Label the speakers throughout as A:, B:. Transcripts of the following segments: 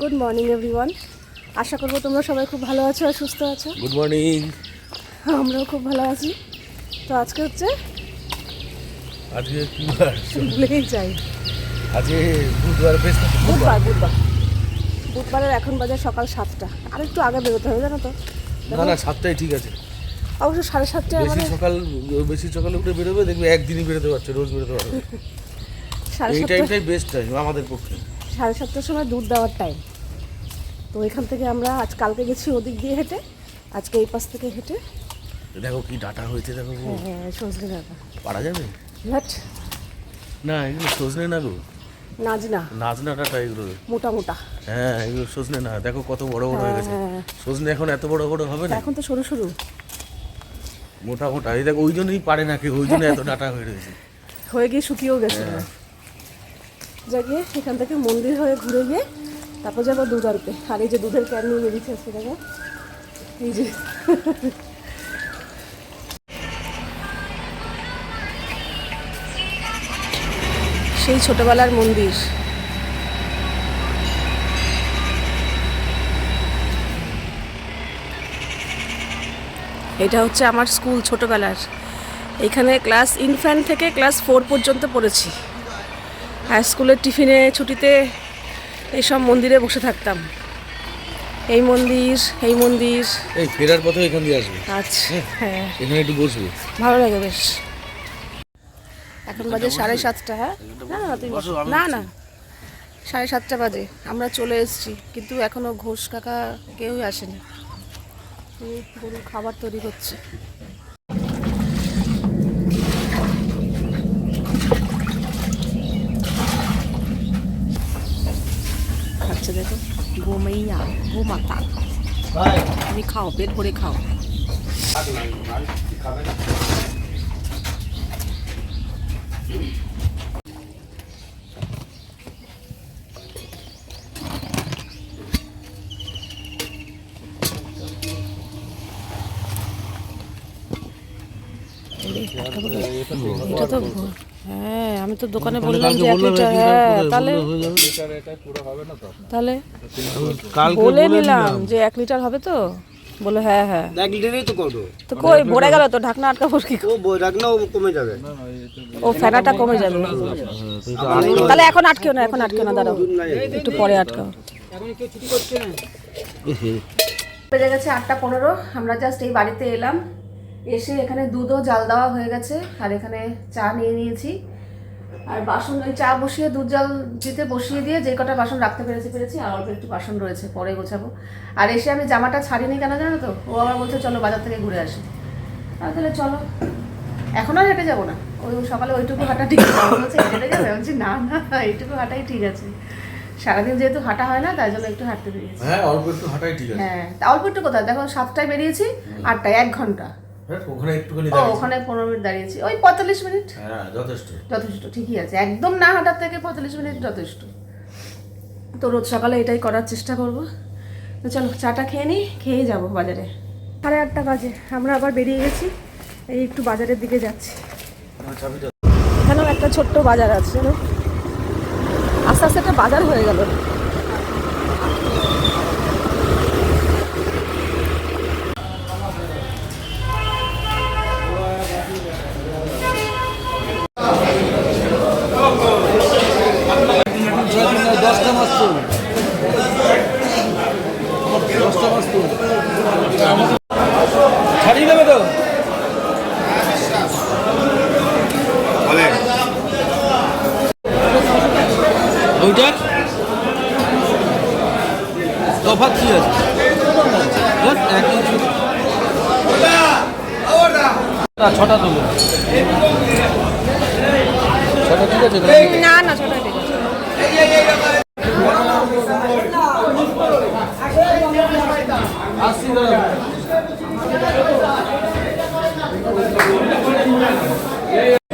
A: Good morning everyone আশা করব তোমরা সবাই খুব ভালো আছো আর সুস্থ আছো।
B: গুড মর্নিং
A: আমরাও খুব ভালো আছি। তো আজকে হচ্ছে
B: আজকে কি বার
A: ভুলেই যাই।
B: আজকে বুধবার বেশ
A: বুধবার বুধবার। বুধবারের এখন বাজার সকাল সাতটা। আর একটু আগে বেরোতে হবে জানো তো।
B: না না সাতটাই ঠিক আছে।
A: অবশ্য সাড়ে সাতটায়
B: বেশি সকাল বেশি সকালে উঠে বেরোবে দেখবে একদিনই বেরোতে পারছে রোজ বেরোতে পারবে। এই টাইমটাই বেস্ট টাইম আমাদের পক্ষে।
A: সাড়ে সাতটার সময় দুধ দেওয়ার টাইম তো এখান থেকে আমরা আজ কালকে গেছি ওদিক দিয়ে হেঁটে আজকে এই পাশ থেকে হেঁটে।
B: দেখো কি ডাটা হয়েছে দেখো
A: হ্যাঁ, সজনে ডাটা।
B: পারা যাবে?
A: বাট
B: না এগুলো সজনে না গো।
A: নাজনা।
B: নাজনা ডাটা এগুলো।
A: মোটা মোটা।
B: হ্যাঁ এগুলো সজনে না দেখো কত বড় বড় হয়ে গেছে।
A: হ্যাঁ।
B: সজনে এখন এত বড় বড় হবে না?
A: এখন তো সরু সরু।
B: মোটা মোটা এই দেখো ওই জন্যই পারে না কেউ ওই জন্য এত ডাটা হয়ে রয়েছে।
A: হয়ে গিয়ে শুকিয়েও গেছে। যা গিয়ে এখান থেকে মন্দির হয়ে ঘুরে গিয়ে তারপর যাব দুধ আনতে আর এই যে দুধের ক্যান নিয়ে বেরিয়েছে আজকে, দেখো। এই যে। সেই ছোটবেলার মন্দির। এটা হচ্ছে আমার স্কুল ছোটবেলার। এখানে ক্লাস ইনফ্যান্ট থেকে ক্লাস ফোর পর্যন্ত পড়েছি। হাই স্কুলের টিফিনে ছুটিতে এইসব মন্দিরে বসে থাকতাম। এই মন্দির এই মন্দির।
B: এই ফেরার পথে এখান দিয়ে আসবে?
A: আচ্ছা হ্যাঁ
B: এখানে একটু বসবে।
A: ভালো লাগে বেশ। এখন বাজে সাড়ে সাতটা হ্যাঁ? না না তুই বস। না না। সাড়ে সাতটা বাজে আমরা চলে এসেছি কিন্তু এখনও ঘোষ কাকা কেউই আসেনি। খাবার তৈরি খাবার তৈরি হচ্ছে আচ্ছা দেখো গোমাইয়া গোমাতা তুমি খাও পেট ভরে খাও এটা তো। হ্যাঁ আমি তো দোকানে বললাম যে এক লিটার হ্যাঁ তাহলে তাহলে বলে নিলাম যে এক লিটার হবে তো। বলে হ্যাঁ হ্যাঁ।
C: এক লিটারেই তো করব।
A: তো কই ভরে গেল তো ঢাকনা কি করে?
C: ও বই রাখলেও কমে যাবে।
A: ও ফেনাটা কমে যাবে। তাহলে এখন আটকেও না এখন আটকেও না দাঁড়াও। একটু পরে আটকাও। বেজে গেছে আটটা পনেরো আমরা জাস্ট এই বাড়িতে এলাম। এসে এখানে দুধও জাল দেওয়া হয়ে গেছে আর এখানে চা নিয়ে নিয়েছি। আর বাসন ওই চা বসিয়ে দুধ জাল দিতে বসিয়ে দিয়ে যে কটা বাসন রাখতে পেরেছি পেরেছি আর অল্প একটু বাসন রয়েছে পরে গোছাবো। আর এসে আমি জামাটা ছাড়িনি কেন জানো তো? ও আবার বলছে চলো বাজার থেকে ঘুরে আসি। আর তাহলে চলো। এখন আর হেঁটে যাব না। ওই সকালে ওইটুকু হাঁটা ঠিক বলছি হেঁটে যাবে? বলছি না না এইটুকু হাঁটাই ঠিক আছে। সারাদিন যেহেতু হাঁটা হয় না তাই জন্য একটু হাঁটতে বেরিয়েছি।
B: হ্যাঁ অল্প একটু হাঁটাই ঠিক আছে।
A: হ্যাঁ অল্প একটু কোথায়? দেখো সাতটায় বেরিয়েছি আটটায় এক
B: ঘণ্টা। ওখানে একটুখানি।
A: ওখানে পনেরো মিনিট দাঁড়িয়েছি। ওই পঁয়তাল্লিশ মিনিট?
B: হ্যাঁ যথেষ্ট।
A: যথেষ্ট ঠিকই আছে। একদম না হাঁটার থেকে পঁয়তাল্লিশ মিনিট যথেষ্ট। তো রোজ সকালে এটাই করার চেষ্টা করব। তো চলো চাটা খেয়ে নিই খেয়েই যাব বাজারে। সাড়ে আটটা বাজে আমরা আবার বেরিয়ে গেছি। এই একটু বাজারের দিকে যাচ্ছি।
B: চাবি
A: এখানেও একটা ছোট্ট বাজার আছে আস্তে আস্তে একটা বাজার হয়ে গেল
B: দশটা মাস তো দশটা মাস তো ছাড়িয়ে দেবে তো ওইটার তফাৎ কি আছে ধ্যাৎ, একই ছিল। না, ছটা তুলো ছটা ঠিক আছে নাকি?
A: না না ছোট ঠিক আছে
B: আসছি দাঁড়া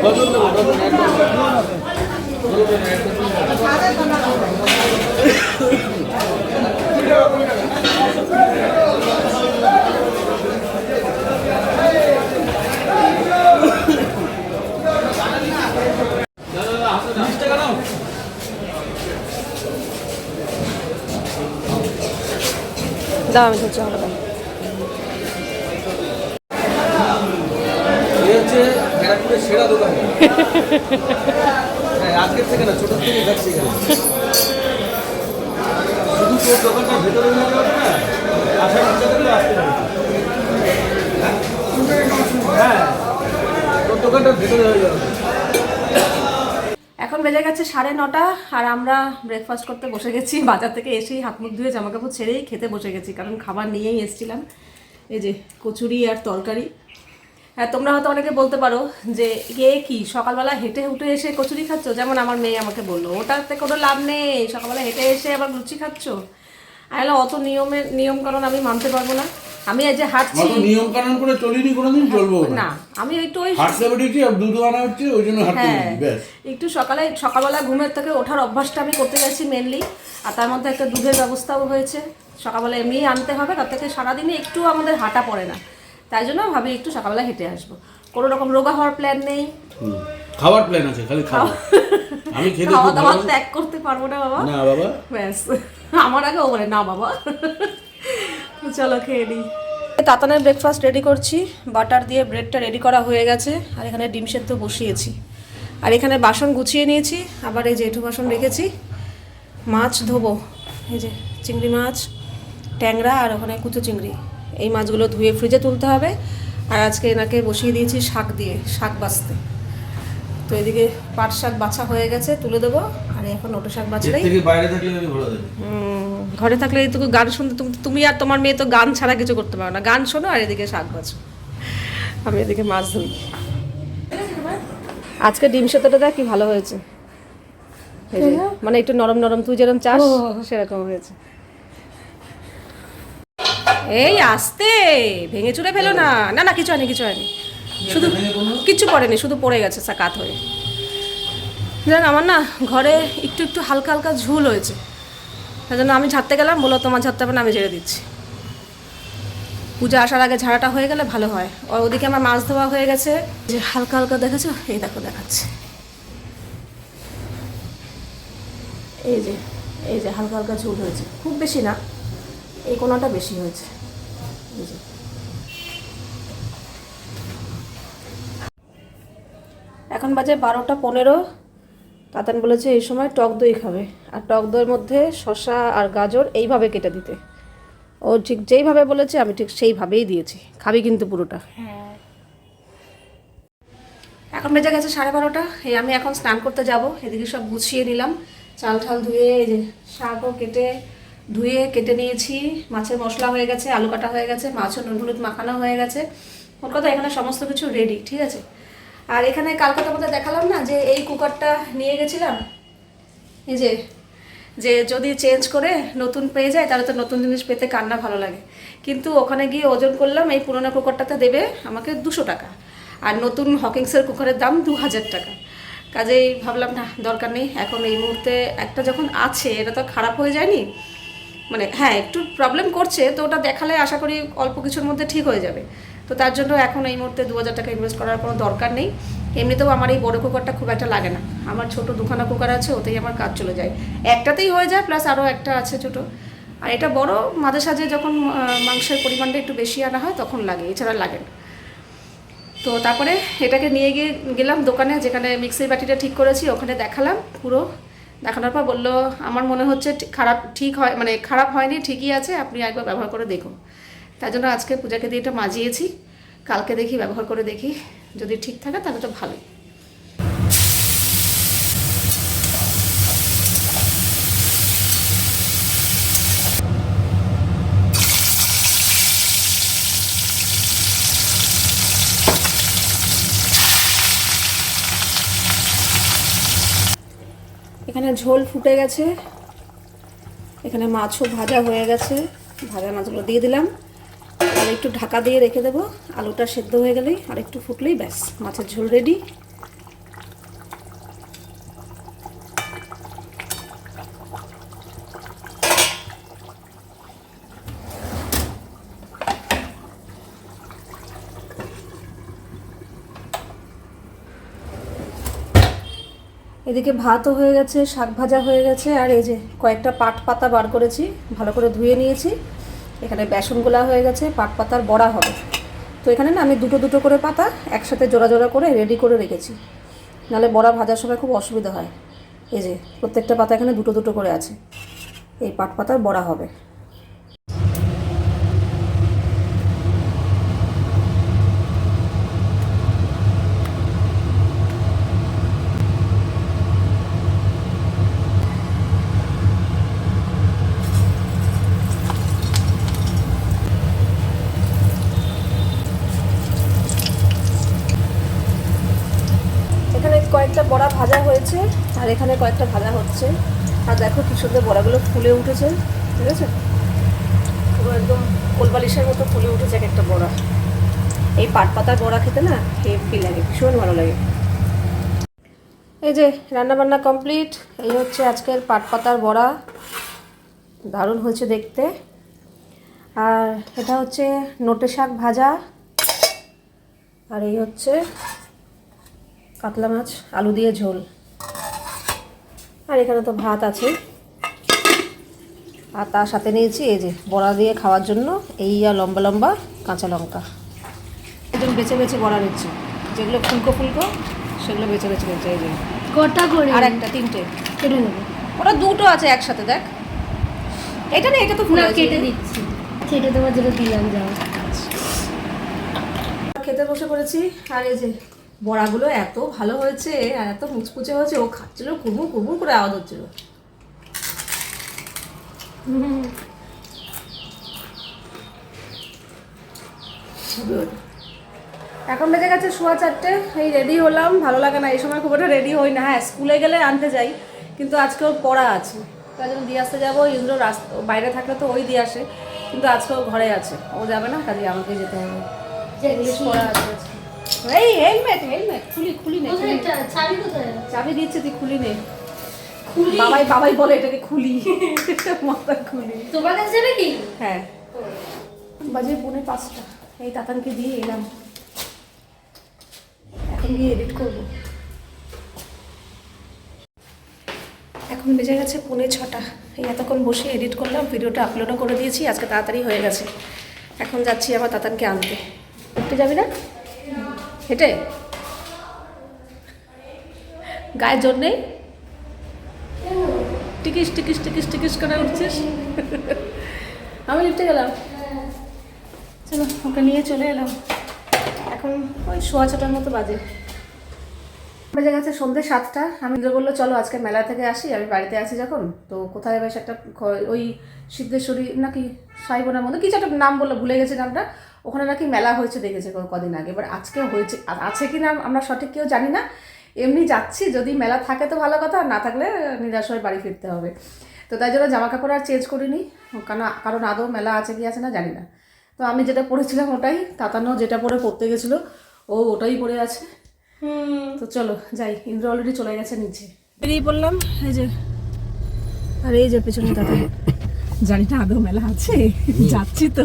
B: ডজন দেবো ডজন এক ডজন। তিরিশ টাকা নাও
A: দাও আমি ধরছি
B: হ্যাঁ আজকের থেকে না থেকে হ্যাঁ দোকানটা ভেতরে হয়ে যাবে।
A: বেজে গেছে সাড়ে নটা আর আমরা ব্রেকফাস্ট করতে বসে গেছি। বাজার থেকে এসেই হাত মুখ ধুয়ে জামা কাপড় ছেড়েই খেতে বসে গেছি কারণ খাবার নিয়েই এসেছিলাম। এই যে কচুরি আর তরকারি। হ্যাঁ তোমরা হয়তো অনেকে বলতে পারো যে এ কি সকালবেলা হেঁটে উঠে এসে কচুরি খাচ্ছ? যেমন আমার মেয়ে আমাকে বলল ওটাতে কোনো লাভ নেই সকালবেলা হেঁটে এসে আবার লুচি খাচ্ছ? বললাম, অত নিয়মের নিয়মকানুন আমি মানতে পারব না। আমি এই যে হাঁটছি
D: অত নিয়ম কানুন করে চলিনি কোনোদিন চলবো
A: না। আমি একটু ওই
D: হাঁটতে বেরিয়েছি আর দুধ আনা হচ্ছে ওই জন্য হাঁটতে
A: হ্যাঁ
D: ব্যাস।
A: একটু সকালে সকালবেলা ঘুমের থেকে ওঠার অভ্যাসটা আমি করতে গেছি মেনলি আর তার মধ্যে একটা দুধের ব্যবস্থাও হয়েছে। সকালবেলা এমনি আনতে হবে তার থেকে সারাদিনে একটু আমাদের হাঁটা পড়ে না। তাই জন্য ভাবি একটু সকালবেলা হেঁটে আসব। কোনো রকম রোগা হওয়ার প্ল্যান নেই।
D: খাওয়ার প্ল্যান আছে খালি খাব। আমি খেতে
A: খাওয়া দাওয়া ত্যাগ করতে পারব না বাবা।
D: না বাবা।
A: ব্যাস আমার আগে ও বলে না বাবা। চলো খেয়ে নিই। তাতানের ব্রেকফাস্ট রেডি করছি বাটার দিয়ে ব্রেডটা রেডি করা হয়ে গেছে আর এখানে ডিম সেদ্ধ বসিয়েছি। আর এখানে বাসন গুছিয়ে নিয়েছি আবার এই এঁঠো বাসন রেখেছি। মাছ ধোবো এই যে চিংড়ি মাছ ট্যাংরা আর ওখানে কুচো চিংড়ি। এই মাছগুলো ধুয়ে ফ্রিজে তুলতে হবে আর আজকে এনাকে বসিয়ে দিয়েছি শাক দিয়ে শাক বাছতে। তো এদিকে পাট শাক বাছা হয়ে গেছে তুলে দেবো আর এখন ওটো শাক বাছলেই
B: থেকে বাইরে থাকলে আমি ঘোরা
A: থাকলে এইটুকু গান শুনতে তুমি- তুমি আর তোমার মেয়ে তো গান ছাড়া কিছু করতে পারো না। গান শোনো আর এদিকে শাক বাজো আমি এদিকে মাছ ধুই আজকে ডিম সেদ্ধটা দেখ কি ভালো হয়েছে। মানে একটু নরম নরম তুই যেরকম চাস সেরকম হয়েছে। এই আস্তে ভেঙে চুরে ফেলো না। না না কিছু হয়নি কিছু হয়নি। শুধু কিচ্ছু পড়েনি শুধু পড়ে গেছে সাকাত হয়ে। জান আমার না ঘরে একটু একটু হালকা হালকা ঝুল হয়েছে। জন্য আমি ঝাড়তে গেলাম বলো তোমার ঝাড়তে হবে না, আমি ঝেড়ে দিচ্ছি। পূজা আসার আগে ঝাড়াটা হয়ে গেলে ভালো হয়। আর ওদিকে আমার মাছ ধোয়া হয়ে গেছে। যে হালকা হালকা দেখেছ? এই দেখো, দেখাচ্ছে। এই যে এই যে হালকা হালকা ঝুল হয়েছে। খুব বেশি না, এই কোনোটা বেশি হয়েছে। এই যে। এখন বাজে বারোটা পনেরো। তাতান বলেছে, এই সময় টক দই খাবে। আর টক দইয়ের মধ্যে শশা আর গাজর এইভাবে কেটে দিতে। ও ঠিক যেইভাবে বলেছে, আমি ঠিক সেইভাবেই দিয়েছি। খাবি কিন্তু পুরোটা। এখন বেজে গেছে সাড়ে বারোটা। এই আমি এখন স্নান করতে যাব। এদিকে সব গুছিয়ে নিলাম। চাল ঠাল ধুয়ে, এই যে শাকও কেটে ধুয়ে কেটে নিয়েছি। মাছের মশলা হয়ে গেছে, আলু কাটা হয়ে গেছে, মাছও নুন হলুদ মাখানো হয়ে গেছে। ওর কথা এখানে সমস্ত কিছু রেডি ঠিক আছে? আর এখানে কালকে তোমাদের দেখালাম না যে এই কুকারটা নিয়ে গেছিলাম। এই যে যে যদি চেঞ্জ করে নতুন পেয়ে যায়, তাহলে তো নতুন জিনিস পেতে কান্না ভালো লাগে। কিন্তু ওখানে গিয়ে ওজন করলাম, এই পুরোনো কুকারটাতে দেবে আমাকে দুশো টাকা। আর নতুন হকিংসের কুকারের দাম দু হাজার টাকা। কাজেই ভাবলাম, না, দরকার নেই। এখন এই মুহূর্তে একটা যখন আছে, এটা তো খারাপ হয়ে যায়নি। মানে হ্যাঁ একটু প্রবলেম করছে, তো ওটা দেখালে আশা করি অল্প কিছুর মধ্যে ঠিক হয়ে যাবে। তো তার জন্য এখন এই মুহূর্তে দু হাজার টাকা ইনভেস্ট করার কোনো দরকার নেই। এমনিতেও আমার এই বড় কুকারটা খুব একটা লাগে না। আমার ছোট দুখানা কুকার আছে, ওতেই আমার কাজ চলে যায়। একটাতেই হয়ে যায় প্লাস আরও একটা আছে ছোট। আর এটা বড় মাঝে সাঝে যখন মাংসের পরিমাণটা একটু বেশি আনা হয়, তখন লাগে, এছাড়া লাগে না। তো তারপরে এটাকে নিয়ে গিয়ে গেলাম দোকানে, যেখানে মিক্সির বাটিটা ঠিক করেছি, ওখানে দেখালাম পুরো। দেখানোর পর বলল, আমার মনে হচ্ছে খারাপ, ঠিক হয় মানে খারাপ হয়নি, ঠিকই আছে, আপনি একবার ব্যবহার করে দেখুন। তাই জন্য আজকে পূজাকে দিয়ে এটা মাজিয়েছি। কালকে দেখি, ব্যবহার করে দেখি। যদি ঠিক থাকে, তাহলে তো ভালোই। এখানে ঝোল ফুটে গেছে। এখানে মাছও ভাজা হয়ে গেছে। ভাজা মাছগুলো দিয়ে দিলাম। আর একটু ঢাকা দিয়ে রেখে দেবো। আলুটা সেদ্ধ হয়ে গেলেই আর একটু ফুটলেই ব্যাস, মাছের ঝোল রেডি এদিকে ভাতও হয়ে গেছে, শাক ভাজা হয়ে গেছে, আর এই যে কয়েকটা পাট পাতা বার করেছি, ভালো করে ধুয়ে নিয়েছি। এখানে বেসন গোলা হয়ে গেছে পাট পাতার বড়া হবে। তো এখানে না আমি দুটো দুটো করে পাতা একসাথে জোড়া জোড়া করে রেডি করে রেখেছি। নাহলে বড়া ভাজার সময় খুব অসুবিধা হয়। এই যে, প্রত্যেকটা পাতা এখানে দুটো দুটো করে আছে। এই পাট পাতার বড়া হবে এখানে কয়েকটা বড়া ভাজা হয়েছে আর এখানে কয়েকটা ভাজা হচ্ছে। আর দেখো কি সুন্দর বড়াগুলো ফুলে উঠেছে, ঠিক আছে? একদম কোলবালিশের মতো ফুলে উঠেছে এক একটা বড়া। এই পাট পাতার বড়া খেতে না হেভি লাগে, ভীষণ ভালো লাগে। এই যে রান্না বান্না কমপ্লিট, এই হচ্ছে আজকের পাট পাতার বড়া। দারুণ হয়েছে দেখতে। আর এটা হচ্ছে নোটে শাক ভাজা। আর এই হচ্ছে কাতলা মাছ, আলু দিয়ে ঝোল। আর এখানে তো ভাত আছে। আর তার সাথে নিয়েছি এই যে বড়া দিয়ে খাওয়ার জন্য এই আর লম্বা লম্বা কাঁচা লঙ্কা। একদম বেছে বেছে বড়া নিচ্ছি। যেগুলো ফুলকো ফুলকো সেগুলো বেছে বেছে নিচ্ছে এই যে।
E: কটা করে?
A: আর একটা তিনটে।
E: কেটে নেব।
A: ওটা দুটো আছে একসাথে দেখ। এটা না এটা তো ফুল
E: কেটে দিচ্ছি। সেটা তোমার জন্য দিলাম যাও।
A: খেতে বসে পড়েছি। আর এই যে বড়াগুলো এত ভালো হয়েছে আর এত মুচকুচে হয়েছে ও খাচ্ছিল কুবু কুবু করে আওয়াজ হচ্ছিল. এখন বেজে গেছে সোয়া চারটে এই রেডি হলাম ভালো লাগে না এই সময় খুব একটা রেডি হই না হ্যাঁ স্কুলে গেলে আনতে যাই কিন্তু আজকে ওর পড়া আছে তাই জন্য দিয়ে আসতে যাব ইন্দ্র রাস্তা বাইরে থাকলে তো ওই দিয়ে আসে কিন্তু আজকে ও ঘরে আছে ও যাবে না কাজে আমাকে যেতে হবে ইংলিশ পড়া আছে। এই হেলমেট হেলমেট খুলি খুলি নে
E: চাবি কোথায়?
A: চাবি দিচ্ছে তুই খুলি নে। বাবাই বাবাই বলে এটাকে খুলি। মাথা খুলি।
E: তোমার কাছে যাবে কি?
A: হ্যাঁ। বাজে পৌনে পাঁচটা। এই তাতানকে দিয়ে এলাম। এখন গিয়ে এডিট করব। এখন বেজে গেছে পৌনে ছটা। এই এতক্ষণ বসে এডিট করলাম ভিডিওটা আপলোডও করে দিয়েছি আজকে তাড়াতাড়ি হয়ে গেছে। এখন যাচ্ছি আবার তাতানকে আনতে। হেঁটে যাবি না? হেঁটে গায়ের জোর নেই? টিকিস টিকিস টিকিস টিকিস করে উঠছিস। আমি লিফটে গেলাম। চলো, ওকে নিয়ে চলে এলাম। এখন ওই সোয়া ছটার মতো বাজে। বেজে গেছে সন্ধ্যে সাতটা। আমি বলল, চলো আজকে মেলা থেকে আসি, আমি বাড়িতে আছি যখন। তো কোথায় বেশ একটা ওই সিদ্ধেশ্বরী নাকি সাইবোনার মধ্যে কিছু একটা নাম বলল, ভুলে গেছে নামটা। ওখানে নাকি মেলা হয়েছে দেখেছে কদিন আগে। এবার আজকে হয়েছে আছে কি না আমরা সঠিক কেউ জানি না। এমনি যাচ্ছি, যদি মেলা থাকে তো ভালো কথা না থাকলে নিরাশ হয়ে বাড়ি ফিরতে হবে। তো তাই জন্য জামা কাপড় আর চেঞ্জ করিনি। কারণ কারণ আদৌ মেলা আছে কি আছে না জানি না। তো আমি যেটা পরেছিলাম ওটাই, তাতানো যেটা পরে পড়তে গেছিল, ও ওটাই পরে আছে। তো চলো যাই ইন্দ্র অলরেডি চলে গেছে নিচে। বেরিয়ে পড়লাম এই যে আর এই যে পেছনে দাদা। জানি না আদৌ মেলা আছে? যাচ্ছি তো।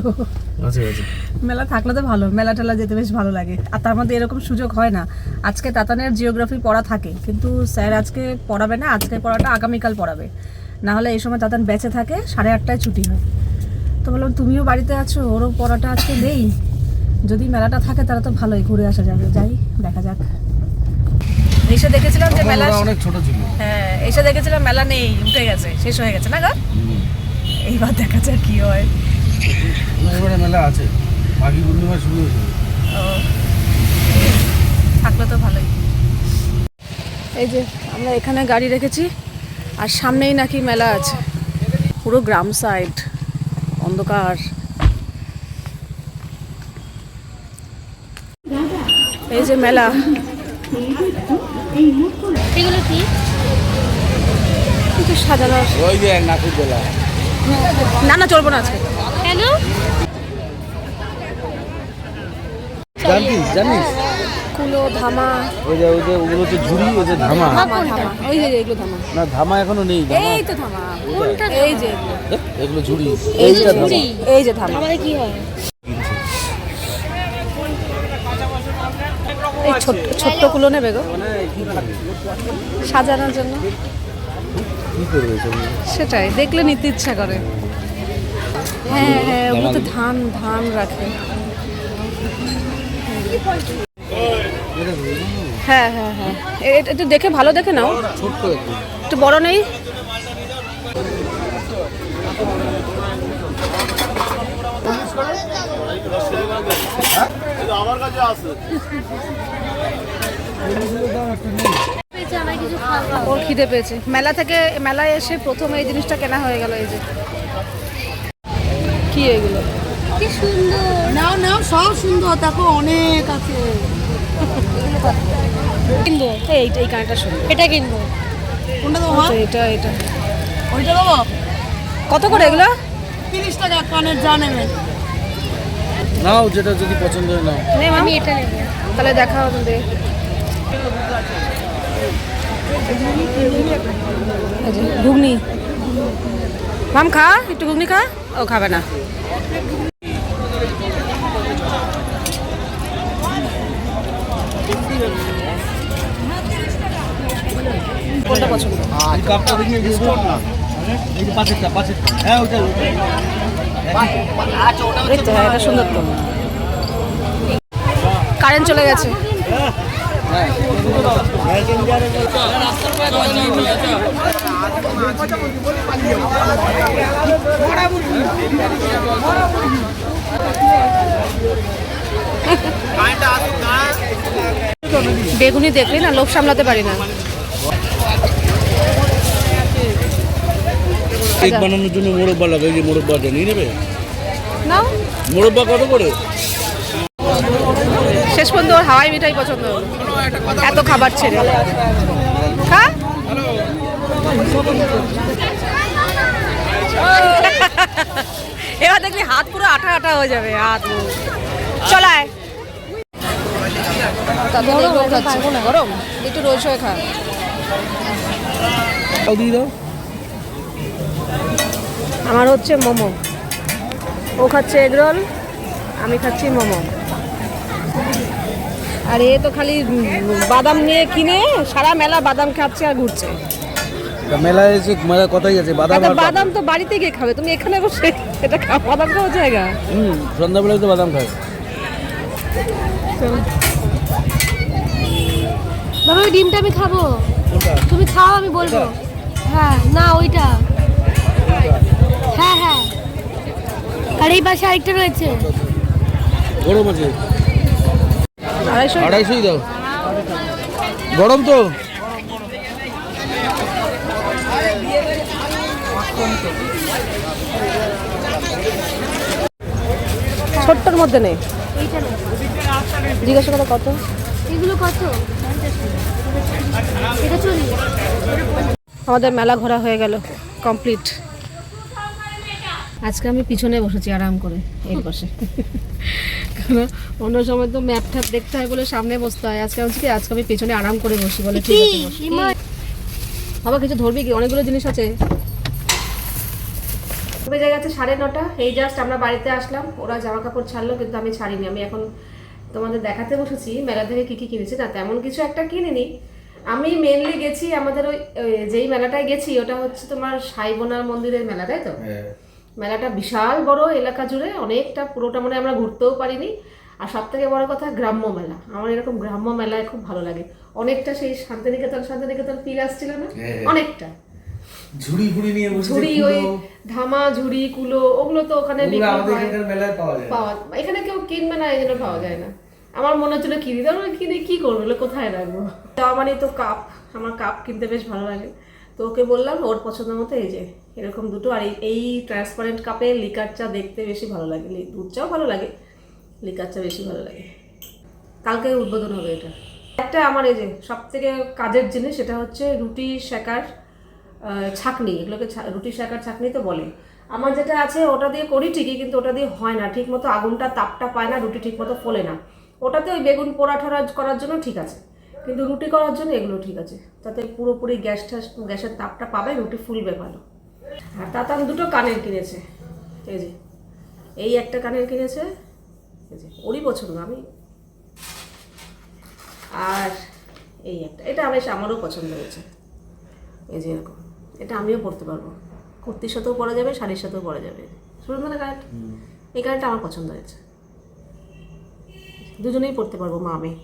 B: আছে আছে।
A: মেলা থাকলে তো ভালো মেলা টেলা যেতে বেশ ভালো লাগে। আর তার মধ্যে এরকম সুযোগ হয় না। আজকে তাতানের জিওগ্রাফি পড়া থাকে কিন্তু স্যার আজকে পড়াবে না আজকে পড়াটা আগামীকাল পড়াবে। না হলে এই সময় তাতান বেঁচে থাকে সাড়ে আটটায় ছুটি হয়। তো বললাম তুমিও বাড়িতে আছো? ওরও পড়াটা আজকে নেই? যদি মেলাটা থাকে তাহলে তো ভালোই ঘুরে আসা যাবে। যাই দেখা যাক। এসে দেখেছিলাম যে মেলা
B: অনেক ছোট ছিল।
A: হ্যাঁ এসে দেখেছিলাম মেলা নেই উঠে গেছে শেষ হয়ে গেছে না গো? এইবার দেখা যাক কি হয়।
B: এবারে মেলা আছে বাকি পূর্ণিমা শুরু হয়েছে।
A: থাকলে তো ভালোই। এই যে আমরা এখানে গাড়ি রেখেছি আর সামনেই নাকি মেলা আছে। পুরো গ্রাম সাইড অন্ধকার। এই যে মেলা
E: এগুলো কি?
A: কিন্তু সাজানো
B: ওই যে নাকুর দোলা।
A: না না চলবো না আজকে।
E: কেন?
B: জানিস জানিস?
A: কুলো ধামা।
B: ওই যে ওই যে ওগুলো হচ্ছে ঝুড়ি ওই যে ধামা।
A: ওই যে এগুলো ধামা।
B: না ধামা এখনও নেই
A: এই তো ধামা। এই যে। এগুলো।
B: ঝুড়ি।
A: এই যে
B: এইটা ধামা।
A: এই যে ধামা।
E: আমাদের কি হয়?
A: এই ছোট্ট ছোট্টগুলো নেবে গো। সাজানোর জন্য? সেটাই দেখলে নিতে ইচ্ছা করে। হ্যাঁ হ্যাঁ ওগুলো তো ধান ধান রাখে। হ্যাঁ হ্যাঁ হ্যাঁ। এটা একটু দেখে ভালো দেখে নাও।
C: একটু
A: বড় নেই?
E: আমার কিছু
A: ওর খিদে পেয়েছে। মেলা থেকে মেলায় এসে প্রথম এই জিনিসটা কেনা হয়ে গেল এই যে। কি এগুলো?
E: কি সুন্দর।
F: নাও নাও সব সুন্দর। দেখো অনেক আছে।
E: কিনবো?
A: এইটা এই কানটা শুনবে
E: এটা কিনবো।
F: কোনটা দেবো?
A: এটা এটা।
F: ওইটা দেবো?
A: কত করে এগুলো?
F: তিরিশ টাকা কানের যা
C: নাও যেটা যদি পছন্দ হয় নাও।
E: আমি এটা নেব
A: তাহলে দেখা হবে দে ঘুগনি। মাম খা একটু ঘুগনি খা। ও খাবে না। কোনটা পছন্দ?
C: এই কাপটা দেখি ডিসকাউন্ট না এই পাশেরটা পাশেরটা হ্যাঁ ওইটা।
A: এই তো, এটা সুন্দর তো। কারেন্ট চলে গেছে। বেগুনি দেখলি না? লোভ সামলাতে পারি না।
D: কেক বানানোর জন্য মোরব্বা লাগে ওই যে মোরব্বাটা নিয়ে নেবে?
A: নাও।
D: মোরব্বা কত করে?
A: শেষ পর্যন্ত ওর হাওয়াই মিঠাই পছন্দ। এত খাবার ছেড়ে। খা এবার দেখবি হাত পুরো আঠা আঠা হয়ে যাবে হাত। চলায় গরম একটু রোজ হয়ে খা
C: তাও দিয়ে দাও।
A: আমার হচ্ছে মোমো। ও খাচ্ছে এগরোল আমি খাচ্ছি মোমো। আর এ তো খালি বাদাম নিয়ে কিনে সারা মেলা বাদাম খাচ্ছে আর ঘুরছে।
C: তা মেলায় এসে মেলা কথাই আছে? বাদাম বাদাম।
A: বাদাম তো বাড়িতে গিয়ে খাবে? তুমি এখানে বসে এটা বাদাম খাওয়া জায়গা।
C: হুম সন্ধ্যাবেলায় তো বাদাম খায়।
E: বাবা ওই ডিমটা আমি খাব। তুমি খাও আমি বলব। হ্যাঁ না ওইটা। হ্যাঁ হ্যাঁ। আর এই পাশে আরেকটা রয়েছে।
C: গরম আছে।
A: আড়াইশো।
C: আড়াইশোই দাও। গরম তো।
A: ছোট্টর মধ্যে নেই জিজ্ঞাসা করো কত।
E: এগুলো কত?
A: আমাদের মেলা ঘোরা হয়ে গেল কমপ্লিট। আজকে আমি পিছনে বসেছি আরাম করে এই পাশে। কারণ অন্য সময় তো ম্যাপ ট্যাপ দেখতে হয় বলে সামনে বসতে হয়। আজকে হচ্ছে কি আজকে আমি পেছনে আরাম করে বসি বলে ঠিক আছে বাবা কিছু ধরবি কি? অনেকগুলো জিনিস আছে। বেজে গেছে সাড়ে নটা। এই জাস্ট আমরা বাড়িতে আসলাম। ওরা জামা কাপড় ছাড়লো কিন্তু আমি ছাড়িনি। আমি এখন তোমাদের দেখাতে বসেছি মেলা থেকে কি কি কিনেছি না তেমন কিছু একটা কিনিনি। আমি মেনলি গেছি আমাদের ওই ওই যেই মেলাটায় গেছি ওটা হচ্ছে তোমার সাইবোনার মন্দিরের মেলা তাই তো? মেলাটা বিশাল বড় এলাকা জুড়ে অনেকটা পুরোটা মানে আমরা ঘুরতেও পারিনি। আর সব থেকে বড় কথা গ্রাম্য মেলা। আমার এরকম গ্রাম্য মেলায় খুব ভালো লাগে। অনেকটা সেই শান্তিনিকেতন শান্তিনিকেতন ফিল আসছিল না? অনেকটা।
B: ঝুড়ি ফুড়ি নিয়ে বসে
A: ঝুড়ি ওই ধামা ঝুড়ি কুলো ওগুলো তো ওখানে হয়।
B: পাওয়া যায়
A: এখানে কেউ কিনবে না এই জন্য পাওয়া যায় না। আমার মনে হচ্ছিল কিনি তারপরে কিনে কি করব? কোথায় রাখব? তার মানে তো কাপ আমার কাপ কিনতে বেশ ভালো লাগে। তো ওকে বললাম ওর পছন্দ মতো এই যে এরকম দুটো। আর এই- ট্রান্সপারেন্ট কাপে লিকার চা দেখতে বেশি ভালো লাগে। দুধ চাও ভালো লাগে লিকার চা বেশি ভালো লাগে। কালকে উদ্বোধন হবে এটা। একটা আমার এই যে সব থেকে কাজের জিনিস সেটা হচ্ছে রুটি আহ, ছাকনি। এগুলোকে রুটি শেকার ছাকনি তো বলে। আমার যেটা আছে ওটা দিয়ে করি ঠিকই কিন্তু ওটা দিয়ে হয় না। ঠিক মতো আগুনটা তাপটা পায় না রুটি ঠিক মতো ফোলে না। ওটাতে ওই বেগুন পোড়া ঠোড়া করার জন্য ঠিক আছে। কিন্তু রুটি করার জন্য এগুলো ঠিক আছে। তাতে পুরোপুরি গ্যাসটা গ্যাসের তাপটা পাবে রুটি ফুলবে ভালো। আর তাতে আমি দুটো কানের কিনেছে। এই যে, এই একটা কানের কিনেছে। এই যে, ওরই পছন্দ, আমি। আর এই একটা, এটা বেশ আমারও পছন্দ হয়েছে। এই যে এরকম, এটা আমিও পরতে পারব। কুর্তির সাথেও পরা যাবে, শাড়ির সাথেও পরা যাবে। সুরন্দনা কার্ড এই কার্ডটা আমার পছন্দ হয়েছে। দুজনেই পড়তে পারব, মা, আমি।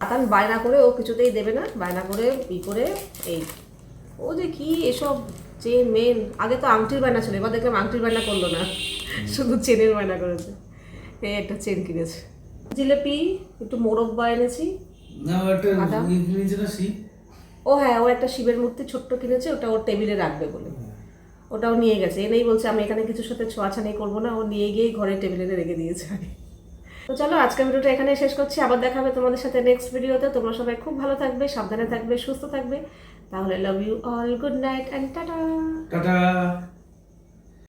A: আতান বায়না করে ও কিছুতেই দেবে না, বায়না করে, ই করে, এই। ও যে কি এসব চেন মেন আগে তো আংটির বায়না ছিল এবার দেখলাম আংটির বায়না করল না। শুধু চেনের বায়না করেছে। এই একটা চেন কিনেছে। জিলেপি একটু মোরব্বা এনেছি।
D: না একটা
A: ও হ্যাঁ ও একটা শিবের মূর্তি ছোট্ট কিনেছে ওটা ওর টেবিলে রাখবে বলে। ওটাও নিয়ে গেছে। এনেই বলছে আমি এখানে কিছুর সাথে ছোঁয়াছানি করব না। ও নিয়ে গিয়েই ঘরে টেবিলে রেখে দিয়েছে। তো চলো আজকের ভিডিওটা এখানে শেষ করছি। আবার দেখা হবে তোমাদের সাথে নেক্সট ভিডিওতে তোমরা সবাই খুব ভালো থাকবে সাবধানে থাকবে সুস্থ থাকবে। তাহলে love you all good night and tata
D: tata